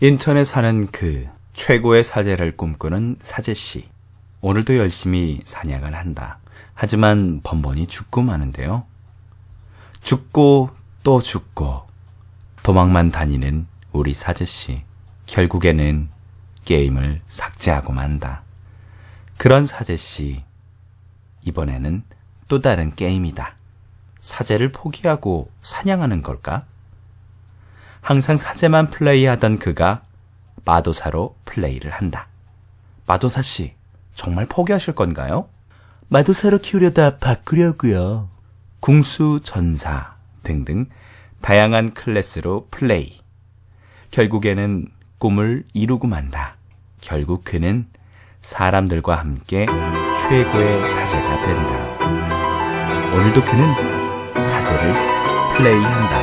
인천에 사는 그 최고의 사제를 꿈꾸는 사제씨. 오늘도 열심히 사냥을 한다. 하지만 번번이 죽고 마는데요. 죽고 또 죽고 도망만 다니는 우리 사제씨. 결국에는 게임을 삭제하고 만다. 그런 사제씨. 이번에는 또 다른 게임이다. 사제를 포기하고 사냥하는 걸까? 항상 사제만 플레이하던 그가 마도사로 플레이를 한다. 마도사 씨, 정말 포기하실 건가요? 마도사로 키우려다 바꾸려고요. 궁수, 전사 등등 다양한 클래스로 플레이. 결국에는 꿈을 이루고 만다. 결국 그는 사람들과 함께 최고의 사제가 된다. 오늘도 그는 사제를 플레이한다.